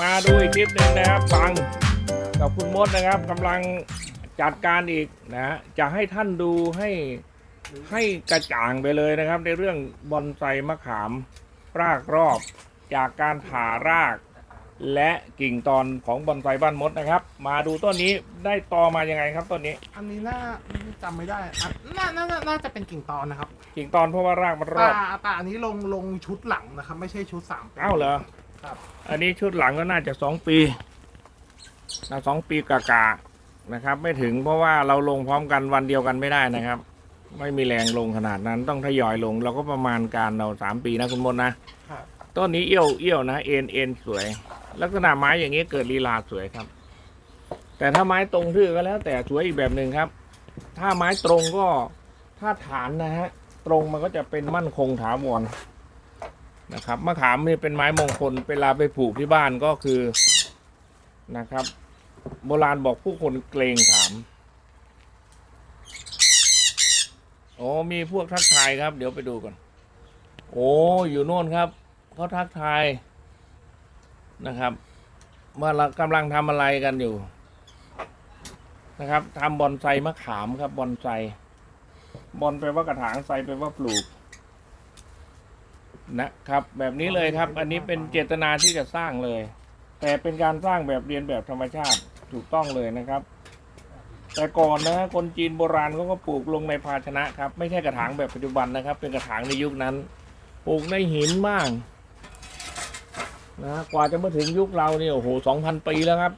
มาดูอีกคลิปหนึ่งนะครับฟังกับคุณมดนะครับกำลังจัดการอีกนะฮะจะให้ท่านดูให้ให้กระจ่างไปเลยนะครับ ในเรื่องบอนไซมะขามรากรอบ จากการผ่าราก และกิ่งตอนของบอนไซบ้านมดนะครับ มาดูต้นนี้ได้ตอมายังไงครับต้นนี้ อันนี้น่าจำไม่ได้อะน่าน่าน่าน่าจะเป็นกิ่งตอนนะครับกิ่งตอนเพราะว่ารากมันรแต่อบแต่อันนี้ลงลงชุดหลังนะครับ ไม่ใช่ชุดสามปี เอ้าเหรอครับ อันนี้ชุดหลังก็น่าจะสองปีนะสองปีกากาๆนะครับ ไม่ถึงเพราะว่าเราลงพร้อมกันวันเดียวกันไม่ได้นะครับ ไม่มีแรงลงขนาดนั้นต้องทยอยลง เราก็ประมาณการเราสามปีนะคุณมดนะครับต้นนี้เอี้ยวเอี้ยวนะเอ็นเอ็นสวย ลักษณะไม้อย่างนี้เกิดลีลาสวยครับ แต่ถ้าไม้ตรงทื่อก็แล้ว แต่สวยอีกแบบหนึ่งครับ ถ้าไม้ตรงก็ถ้าฐานนะฮะตรงมันก็จะเป็นมั่นคงถาวร นะครับมะขามนี่เป็นไม้มงคลเวลาไปปลูกที่บ้านก็คือนะครับ โบราณบอกผู้คนเกรงขามโอ้มีพวกทักทายครับ เดี๋ยวไปดูก่อน โอ้อยู่โน่นครับเขาทักทายนะครับว่าเรากำลังทำอะไรกันอยู่ นะครับทำบอนไซมะขามครับบอนไซบอนแปลว่ากระถางไซแปลว่าปลูก นะครับ แบบนี้เลยครับ อันนี้เป็นเจตนาที่จะสร้างเลย แต่เป็นการสร้างแบบเรียนแบบธรรมชาติถูกต้องเลยนะครับ แต่ก่อนนะคนจีนโบราณเขาก็ปลูกลงในภาชนะครับ ไม่ใช่กระถางแบบปัจจุบันนะครับ เป็นกระถางในยุคนั้น ปลูกในหินบ้างนะกว่าจะมาถึงยุคเราเนี่ยโอ้โหสองพันปีแล้วครับ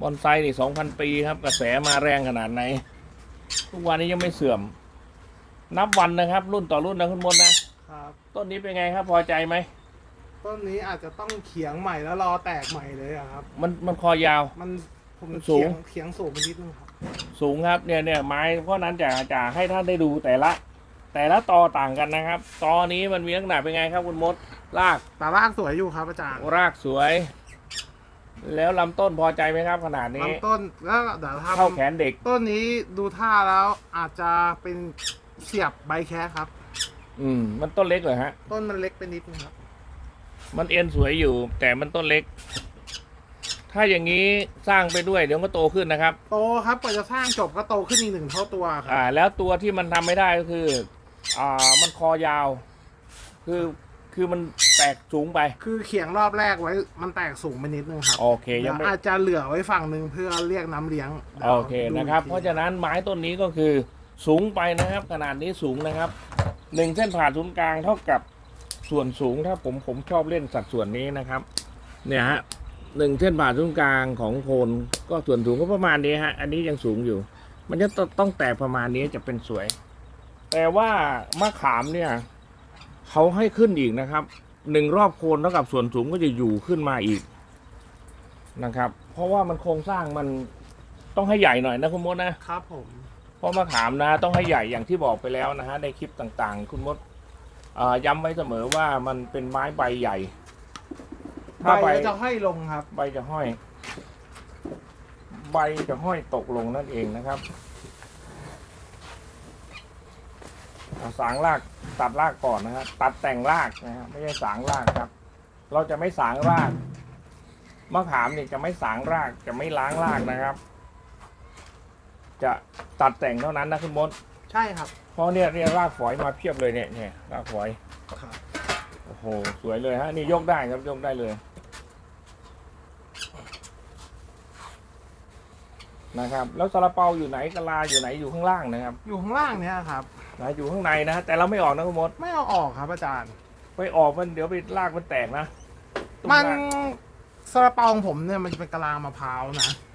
บอนไซนี่สองพันปีครับ กระแสมาแรงขนาดไหน ทุกวันนี้ยังไม่เสื่อม นับวันนะครับ รุ่นต่อรุ่นนะคุณมดนะ ครับต้นนี้เป็นไงครับพอใจไหมต้นนี้อาจจะต้องเขียงใหม่แล้วรอแตกใหม่เลยอะครับ มันมันคอยาว มันผมสูเขียงงเขียงสูงไปนิดนึงครับ สูงครับเนี่ยเนี่ยไม้เพราะนั้นจะจะให้ท่านได้ดูแต่ละ แต่ละตอต่างกันนะครับ ตอนี้มันมีลักษณะเป็นไงครับคุณมดรากแต่รากสวยอยู่ครับอาจารย์รากสวย แล้วลำต้นพอใจไหมครับขนาดนี้ลำต้นแล้วเดี๋ยวเข้าทำแขนเด็ก ต้นนี้ดูท่าแล้วอาจจะเป็นเสียบใบแค่ครับ อืม มันต้นเล็กเลยฮะ ต้นมันเล็กไปนิดนึงครับ มันเอ็นสวยอยู่ แต่มันต้นเล็ก ถ้าอย่างนี้สร้างไปด้วยเดี๋ยวก็โตขึ้นนะครับ โตครับกว่าจะสร้างจบก็โตขึ้นอีกหนึ่งเท่าตัวครัอ่าบแล้วตัวที่มันทำไม่ได้ก็คือ อ่า มันคอยาว คือคือมันแตกสูงไป คือเขียงรอบแรกไว้ มันแตกสูงไปนิดนึงครับโอเคยังไม่ อาจจะเหลือไว้ฝั่งหนึ่งเพื่อเรียกน้ำเลี้ยงโอเคดี๋ยวนะครับ ดูอีกทีเพราะฉะนั้นไม้ต้นนี้ก็คือสูงไปนะครับ ขนาดนี้สูงนะครับ หนึ่งเส้นผ่าศูนย์กลางเท่ากับส่วนสูงถ้าผมผมชอบเล่นสัดส่วนนี้นะครับ เนี่ยฮะหนึ่งเส้นผ่าศูนย์กลางของโคนก็ส่วนสูงก็ประมาณนี้ฮะ อันนี้ยังสูงอยู่ มันจะต้องต้องแตกประมาณนี้จะเป็นสวย แต่ว่ามะขามเนี่ยเขาให้ขึ้นอีกนะครับหนึ่งรอบโคนเท่ากับส่วนสูงก็จะอยู่ขึ้นมาอีกนะครับ เพราะว่ามันโครงสร้างมันต้องให้ใหญ่หน่อยนะคุณมดนะครับผม เพราะมะขามนะต้องให้ใหญ่อย่างที่บอกไปแล้วนะฮะในคลิปต่างๆ คุณมดอ่าย้ำไว้เสมอว่ามันเป็นไม้ใบใหญ่ใบถ้าใบก็จะห้อยลงครับ ใบจะห้อย ใบจะห้อยตกลงนั่นเองนะครับอ่าสางรากตัดรากก่อนนะฮะตัดแต่งรากนะฮะไม่ใช่สางรากครับ เราจะไม่สางรากมะขามเนี่ยจะไม่สางรากจะไม่ล้างรากนะครับ จะตัดแต่งเท่านั้นนะคุณมดใช่ครับเพราะเนี่ยเนี่ยรากฝอยมาเพียบเลยเนี่ยเนี่ยรากฝอยครับโอ้โหสวยเลยฮะนี่ยกได้ครับยกได้เลยนะครับ แล้วซาลาเปาอยู่ไหนกะลาอยู่ไหนอยู่ข้างล่างนะครับอยู่ข้างล่างเนี้ยครับนะอยู่ข้างในนะฮะแต่เราไม่ออกนะคุณมดไม่เอาออกครับอาจารย์ ไปออกมันเดี๋ยวไปลากมันแตกนะตรงมันล่าง ซาลาเปาของผมเนี่ยมันจะเป็นกะลามะพร้าวนะอื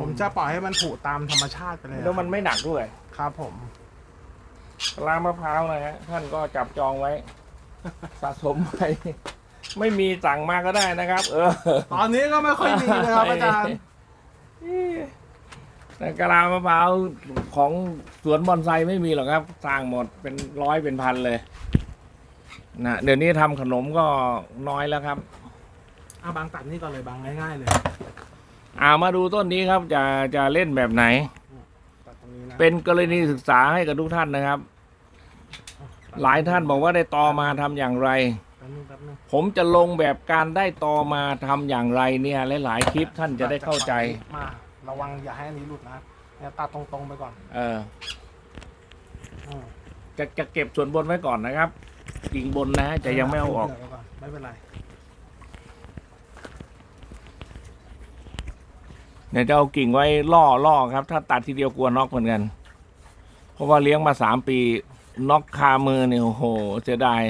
ผมจะปล่อยให้มันผุตามธรรมชาติไปเลยแล้วมันไม่หนักด้วย ครับผมกะลามะพร้าวนะฮะท่านก็จับจองไว้ สะสมไว้ไม่มีสั่งมาก็ได้นะครับ เออ ตอนนี้ก็ไม่ค่อยมีเลยครับอาจารย์แต่กะลามะพร้าวของสวนบอนไซไม่มีหรอกครับสร้างหมดเป็นร้อยเป็นพันเลยนะเดี๋ยวนี้ทำขนมก็น้อยแล้วครับ เอาบางตัดนี่ก่อนเลยบางง่ายๆเลย อ่ามาดูต้นนี้ครับจะจะเล่นแบบไหน ตัดตรงนี้นะเป็นกรณีศึกษาให้กับทุกท่านนะครับ หลายท่านบอกว่าได้ตอมาทำอย่างไร แป๊บนึงแป๊บนึงผมจะลงแบบการได้ตอมาทำอย่างไรเนี่ยหลายๆคลิปท่านจะได้เข้าใจ มา ระวังอย่าให้อันนี้หลุดนะเนี่ยตัดตรงๆไปก่อนเออ อืมจะจะเก็บส่วนบนไว้ก่อนนะครับกิ่งบนนะฮะจะยังไม่เอาออกเดี๋ยวก่อนไม่เป็นไร เนี่ยจะเอากิ่งไว้ล่อล่อครับ ถ้าตัดทีเดียวกลัวน็อกเหมือนกัน เพราะว่าเลี้ยงมาสามปีน็อกคามือเนี่ยโอ้โหเสียดาย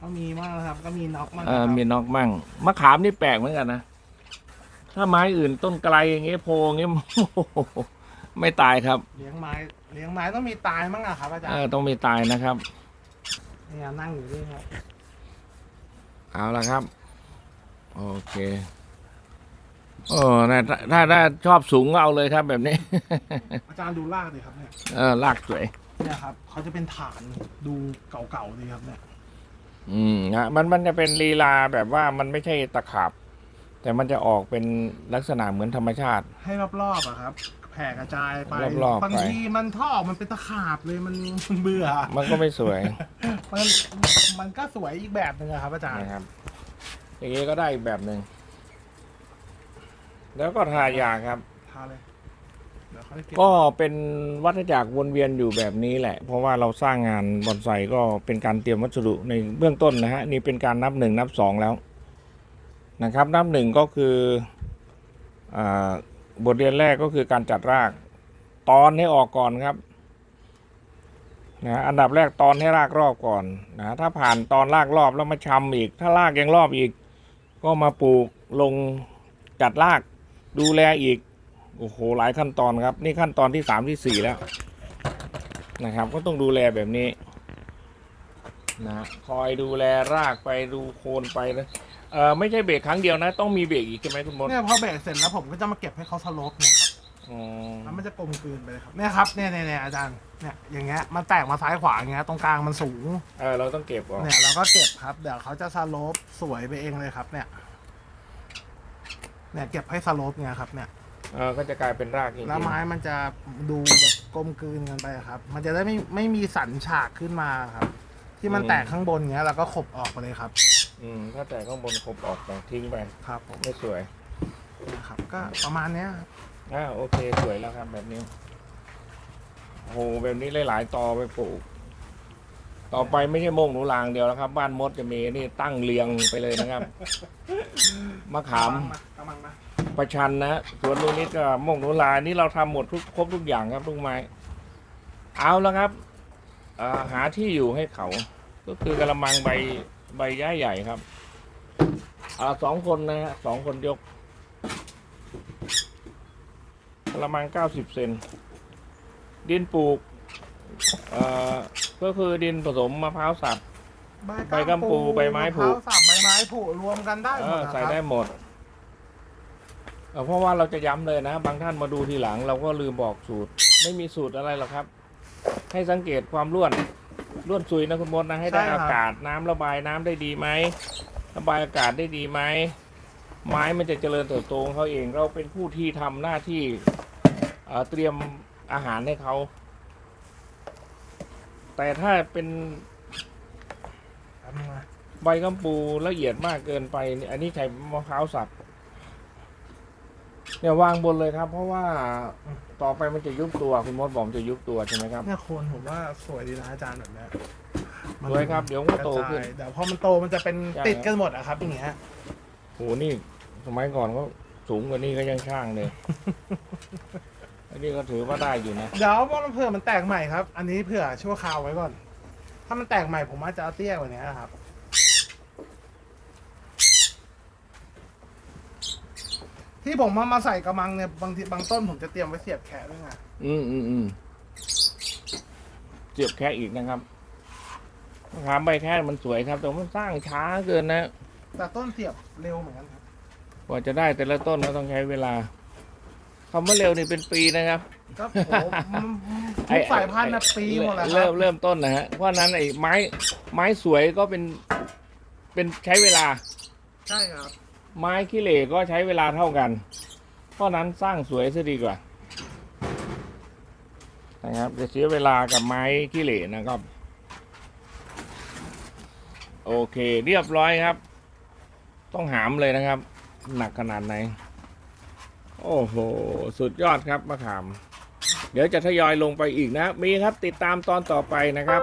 ก็มีมากนะครับ ก็มีน็อกมากเออมีน็อกมั่งมะขามนี่แปลกเหมือนกันนะถ้าไม้อื่นต้นไกลอย่างเงี้ยโพอย่างเงี้ยโอ้โหไม่ตายครับ เลี้ยงไม้เลี้ยงไม้ต้องมีตายมั้งอะครับอาจารเอย์อต้องไม่ตายนะครับเนี่ยนั่งอยู่ด้วยครับ เอาละครับ โอเค โอ้นะถ้าถ้าถ้าชอบสูงก็เอาเลยครับแบบนี้ อาจารย์ดูรากดิครับเนี่ยเออลากสวย เนี่ยครับเขาจะเป็นฐานดูเก่าๆดีครับเนี่ยอืมฮะมันมันจะเป็นลีลาแบบว่ามันไม่ใช่ตะขาบ แต่มันจะออกเป็นลักษณะเหมือนธรรมชาติ ให้รอบๆอะครับแผ่กระจายไปรอบๆไป บางทีมันถ้าออกมันเป็นตะขาบเลยมันมันเบื่อมันก็ไม่สวยมันมันก็สวยอีกแบบหนึ่งอะครับอาจารย์ นะครับอย่างนี้ก็ได้อีกแบบหนึ่ง แล้วก็ทายาครับ ทาเลยเดี๋ยวค่อยเก็บก็เป็นวัฏจักรวนเวียนอยู่แบบนี้แหละ เพราะว่าเราสร้างงานบอนไซก็เป็นการเตรียมวัสดุในเบื้องต้นนะฮะนี่เป็นการนับหนึ่งนับสองแล้วนะครับ นับหนึ่งก็คืออาบทเรียนแรกก็คือการจัดราก ตอนให้ออกก่อนครับนะอันดับแรกตอนให้รากรอบก่อนนะถ้าผ่านตอนรากรอบแล้วมาชำอีก ถ้ารากยังรอบอีก ก็มาปลูกลงจัดราก ดูแลอีก โอ้โห หลายขั้นตอนครับ นี่ขั้นตอนที่สามที่สี่แล้ว นะครับ ก็ต้องดูแลแบบนี้ นะคอยดูแลรากไปดูโคนไปนะเออไม่ใช่เบรกครั้งเดียวนะ ต้องมีเบรกอีกใช่ไหมคุณมดเนี่ยพอแบกเสร็จแล้วผมก็จะมาเก็บให้เขาสโลปเนี่ยครับอ๋อ แล้วมันจะกลมกลืนไปเลยครับเนี่ยครับเนี่ยเนี่ยเนี่ยอาจารย์เนี่ยอย่างเงี้ยมันแตกมาซ้ายขวาอย่างเงี้ยตรงกลางมันสูงเออเราต้องเก็บออกเนี่ยเราก็เก็บครับเดี๋ยวเขาจะสโลปสวยไปเองเลยครับเนี่ย เนี่ยเก็บให้สโลปเนี่ยครับเนี่ยเออก็จะกลายเป็นรากจริงๆแล้วไม้มันจะดูแบบกลมกลืนกันไปครับ มันจะได้ไม่ไม่มีสันฉากขึ้นมาครับ ที่มันแตกข้างบนเงี้ยเราก็ขบออกไปเลยครับ อืมถ้าแต่ข้างบนครบออกไปทิ้งไปครับผมไม่สวยนะครับ ก็ประมาณเนี้ยครับอ่าโอเคสวยแล้วครับแบบนี้โอ้โหแบบนี้หลายๆตอไปปลูก ต่อไปไม่ใช่โมงหนูลางเดียวแล้วครับ บ้านมดจะมีนี่ตั้งเรียงไปเลยนะครับมะขามกำลังนะประชันนะสวนลูกนิดก็โมงหนูลานี่เราทำหมดทุกครบทุกอย่างครับทุกไม้เอาแล้วครับอ่าหาที่อยู่ให้เขา ก็คือกระมังใบใบย้ายใหญ่ครับอ่าสองคนนะฮะสองคนยกกระมังเก้าสิบเซนดินปลูกเอ่อ ก็คือดินผสมมะพร้าวสับ ใบกัมปูใบไม้ผุมะพร้าวสับใบไม้ผุรวมกันได้เอหมดอนะคใส่รับได้หมดเออเพราะว่าเราจะย้ำเลยนะ บางท่านมาดูทีหลัง เราก็ลืมบอกสูตร ไม่มีสูตรอะไรหรอกครับ ให้สังเกตความร่วนร่วนซุยนะคุณมดนะให้ได้อากาศน้ำระบายน้ำได้ดีไหมระบายอากาศได้ดีไหมไม้มันจะเจริญเติบโตของเขาเอง เราเป็นผู้ที่ทำหน้าที่เอ่อเตรียมอาหารให้เขา แต่ถ้าเป็นแป๊บนึงนะใบกัมปูละเอียดมากเกินไปนี่อันนี้ใช้มะพร้าวสับเนี่ยวางบนเลยครับ เพราะว่าต่อไปมันจะยุบตัวคุณมดบอกมันจะยุบตัวใช่ไหมครับเนี่ยโคนผมว่าสวยดีนะอาจารย์แบบเนี้ยมันสวยครับเดี๋ยวมันก็โตขึ้นกระจายเดี๋ยวพอมันโตมันจะเป็นใช่ติดกันหมดอะครับอย่างเงี้ยโหนี่สมัยก่อนก็สูงกว่านี้ก็ยังช่างเลย อันนี้ก็ถือว่าได้อยู่นะ เดี๋ยวพอมันเผื่อมันแตกใหม่ครับ อันนี้เผื่อชั่วคราวไว้ก่อน ถ้ามันแตกใหม่ผมอาจจะเอาเตี้ยกว่านี้ครับ ที่ผมมามาใส่กระมังเนี่ยบางทีบางต้นผมจะเตรียมไว้เสียบแขนด้วยไงอืมอืมอืมเจียบแค่อีกนะครับมะขามใบแค่มันสวยครับ แต่มันสร้างช้าเกินนะ แต่ต้นเสียบเร็วเหมือนกันครับ กว่าจะได้แต่ละต้นก็ต้องใช้เวลา คำว่าเร็วนี่เป็นปีนะครับก็โหมันทุกสายพันธุ์นะปีหมดแล้วครัเริ่บมเริ่มต้นนะฮะ เพราะฉะนั้นไอ้ไม้ไม้สวยก็เป็นเป็นใช้เวลา ใช่ครับ ไม้ขี้เหร่ก็ใช้เวลาเท่ากัน เพราะฉะนั้นสร้างสวยซะดีกว่า นะครับจะเสียเวลากับไม้ขี้เหร่นะครับ โอเค เรียบร้อยครับ ต้องหามเลยนะครับ หนักขนาดไหน โอ้โห สุดยอดครับมะขาม เดี๋ยวจะทยอยลงไปอีกนะ มีครับติดตามตอนต่อไปนะครับ